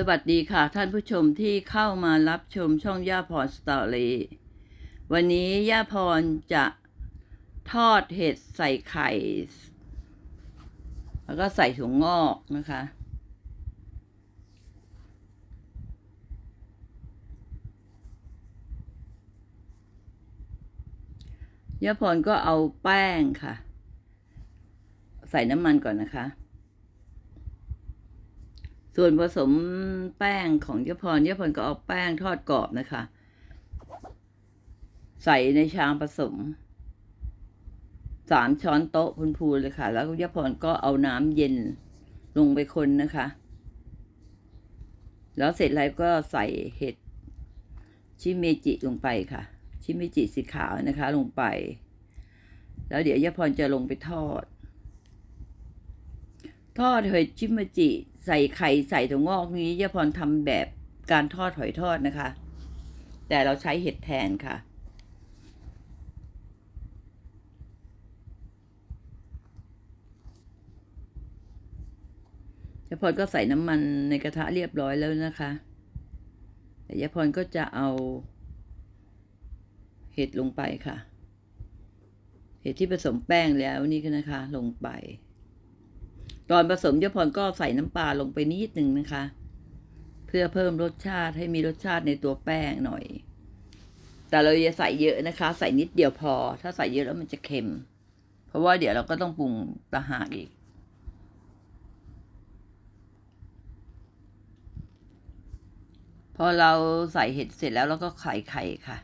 สวัสดีค่ะท่านผู้ชมที่เข้ามารับชมช่องย่าพรสตอรี่วันนี้ย่าพรจะทอดเห็ดใส่ไข่ แล้วก็ใส่ถั่วงอกนะคะ ย่าพรก็เอาแป้งค่ะ ใส่น้ำมันก่อนนะคะ ส่วนผสมแป้งของยพรยพรก็เอาแป้งทอดกรอบนะคะ ใส่ในชามผสมสามช้อนโต๊ะพูนๆเลยค่ะ แล้วยพรก็เอาน้ำเย็นลงไปคนนะคะ แล้วเสร็จแล้วก็ใส่เห็ดชิเมจิลงไปค่ะ ชิเมจิสีขาวนะคะ ลงไป แล้วเดี๋ยวยพรจะลงไปทอด ทอดเห็ดชิมจิ ใส่ไข่ใส่ถั่วงอกนี้ยาพรทำแบบการทอดหอยทอดนะคะ แต่เราใช้เห็ดแทนค่ะ ยาพรก็ใส่น้ำมันในกระทะเรียบร้อยแล้วนะคะ แต่ยาพรก็จะเอา เห็ดลงไปค่ะ เห็ดที่ผสมแป้งแล้วนี่ก็นะคะ ลงไป ตอนผสมยพรก็ใส่น้ำปลาลงไปนิดหนึ่งนะคะ เพื่อเพิ่มรสชาติให้มีรสชาติในตัวแป้งหน่อย แต่เราอย่าใส่เยอะนะคะ ใส่นิดเดียวพอ ถ้าใส่เยอะแล้วมันจะเค็ม เพราะว่าเดี๋ยวเราก็ต้องปรุงตะหากอีกพอเราใส่เห็ดเสร็จแล้วเราก็ไข่ไข่ค่ะ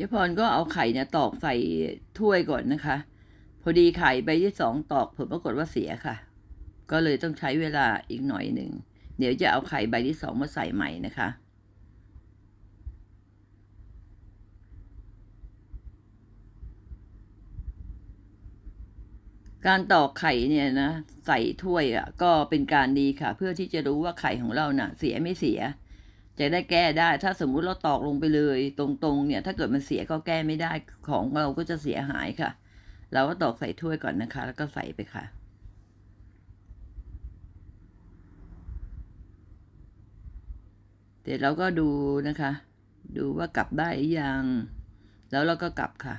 ยาพรก็เอาไข่เนี่ยตอกใส่ถ้วยก่อนนะคะ พอดีไข่ใบที่สองตอกผลปรากฏว่าเสียค่ะ ก็เลยต้องใช้เวลาอีกหน่อยหนึ่ง เดี๋ยวจะเอาไข่ใบที่สองมาใส่ใหม่นะคะการตอกไข่เนี่ยนะใส่ถ้วยอะก็เป็นการดีค่ะ เพื่อที่จะรู้ว่าไข่ของเราน่ะ เสียไม่เสีย จะได้แก้ได้ถ้าสมมุติเราตอกลงไปเลย ตรงๆเนี่ย ถ้าเกิดมันเสียก็แก้ไม่ได้ของเราก็จะเสียหายค่ะ เราก็ตอกใส่ถ้วยก่อนนะคะ แล้วก็ใส่ไปค่ะเสร็จเราก็ดูนะคะ ดูว่ากลับได้หรือยัง แล้วเราก็กลับค่ะ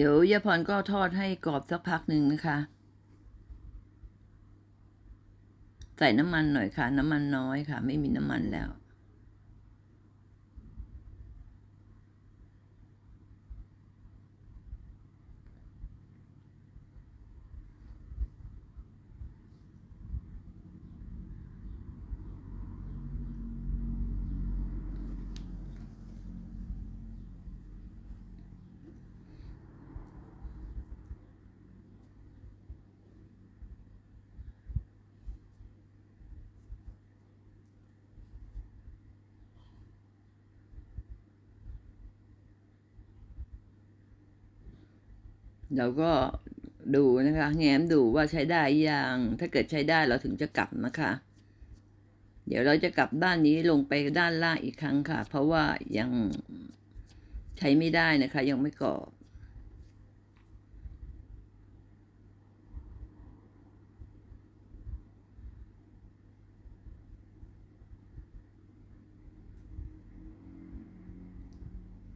เดี๋ยวยาพรก็ทอดให้กรอบสักพักหนึ่งนะคะ ใส่น้ำมันหน่อยค่ะ น้ำมันน้อยค่ะ ไม่มีน้ำมันแล้ว เราก็ดูนะคะ แง้มดูว่าใช้ได้ยัง ถ้าเกิดใช้ได้เราถึงจะกลับนะคะ เดี๋ยวเราจะกลับด้านนี้ลงไปด้านล่างอีกครั้งค่ะ เพราะว่ายังใช้ไม่ได้นะคะ ยังไม่กรอบ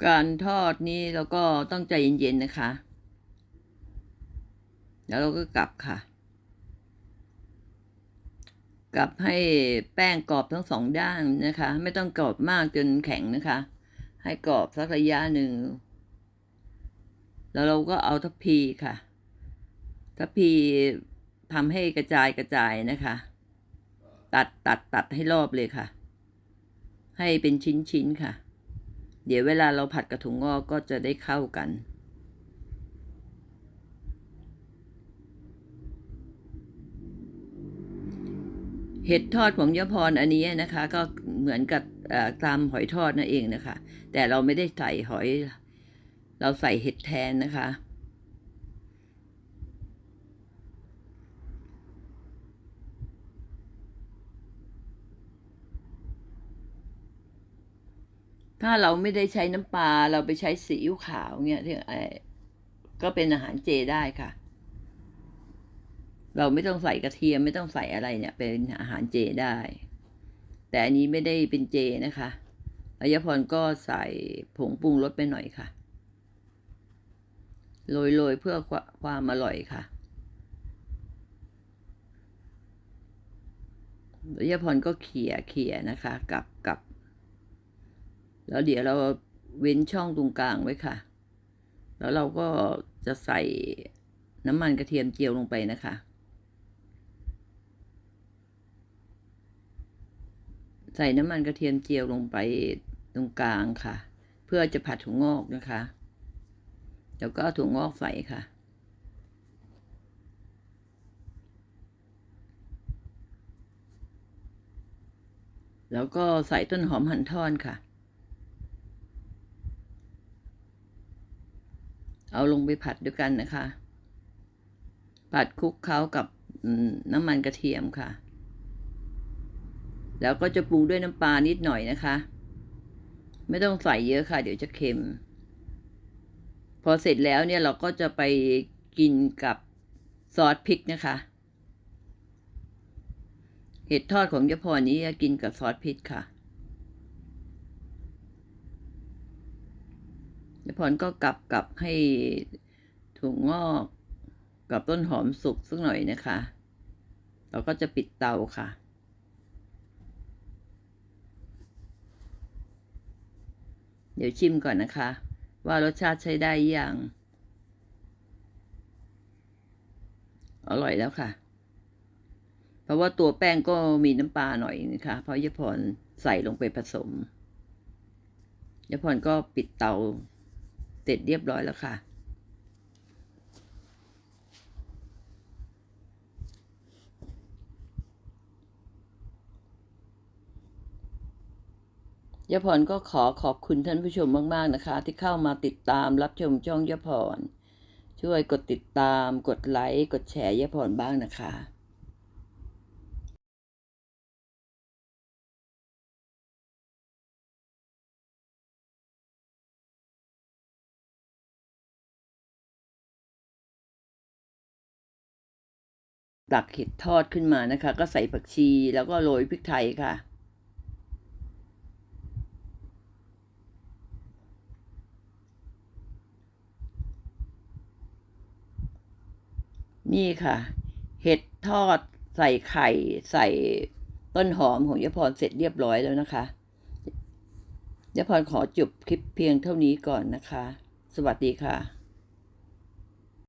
การทอดนี้เราก็ต้องใจเย็นๆนะคะ แล้วเราก็กลับค่ะ กลับให้แป้งกรอบทั้งสองด้านนะคะ ไม่ต้องกรอบมากจนแข็งนะคะ ให้กรอบสักระยะหนึ่ง แล้วเราก็เอาทัพพีค่ะ ทัพพีทำให้กระจายกระจายนะคะ ตัดตัดตัดให้รอบเลยค่ะ ให้เป็นชิ้นชิ้นค่ะ เดี๋ยวเวลาเราผัดกระถุงงอกก็จะได้เข้ากัน เห็ดทอดของยพรอันนี้นะคะ ก็เหมือนกับตามหอยทอดนั่นเองนะคะ แต่เราไม่ได้ใส่หอย เราใส่เห็ดแทนนะคะถ้าเราไม่ได้ใช้น้ำปลาเราไปใช้ซีอิ๊วขาวเนี่ยที่เอ่ก็เป็นอาหารเจได้ค่ะ เราไม่ต้องใส่กระเทียมไม่ต้องใส่อะไรเนี่ย เป็นอาหารเจได้ แต่อันนี้ไม่ได้เป็นเจนะคะอายพรก็ใส่ผงปรุงรสไปหน่อยค่ะโรยๆเพื่อความอร่อยค่ะอายพรก็เขี่ยเขี่ยนะคะกับกับ แล้วเดี๋ยวเราเว้นช่องตรงกลางไว้ค่ะ แล้วเราก็จะใส่น้ำมันกระเทียมเจียวลงไปนะคะ ใส่น้ำมันกระเทียมเจียวลงไปตรงกลางค่ะ เพื่อจะผัดถั่วงอกนะคะ แล้วก็ถั่วงอกใส่ค่ะ แล้วก็ใส่ต้นหอมหั่นท่อนค่ะ เอาลงไปผัดด้วยกันนะคะ ผัดคลุกเคล้ากับน้ำมันกระเทียมค่ะ แล้วก็จะปรุงด้วยน้ำปลานิดหน่อยนะคะ ไม่ต้องใส่เยอะค่ะ เดี๋ยวจะเค็ม พอเสร็จแล้วเนี่ยเราก็จะไปกินกับซอสพริกนะคะ เห็ดทอดของยพรนี้กินกับซอสพริกค่ะยพรก็กลับกลับให้ถั่วงอกกับต้นหอมสุกสักหน่อยนะคะ เราก็จะปิดเตาค่ะ เดี๋ยวชิมก่อนนะคะ ว่ารสชาติใช้ได้ยังอร่อยแล้วค่ะ เพราะว่าตัวแป้งก็มีน้ำปลาหน่อยนะคะ เพราะยาพรใส่ลงไปผสมยาพรก็ปิดเตาเสร็จเรียบร้อยแล้วค่ะ ยพรก็ขอขอบคุณท่านผู้ชมมาก ๆ นะคะ ที่เข้ามาติดตามรับชมช่องยพร ช่วยกดติดตาม กดไลค์ กดแชร์ยพรบ้างนะคะตักเห็ดทอดขึ้นมานะคะ ก็ใส่ผักชีแล้วก็โรยพริกไทยค่ะ นี่ค่ะ เห็ดทอดใส่ไข่ใส่ต้นหอมของยพรเสร็จเรียบร้อยแล้วนะคะยพรขอจบคลิปเพียงเท่านี้ก่อนนะคะ สวัสดีค่ะ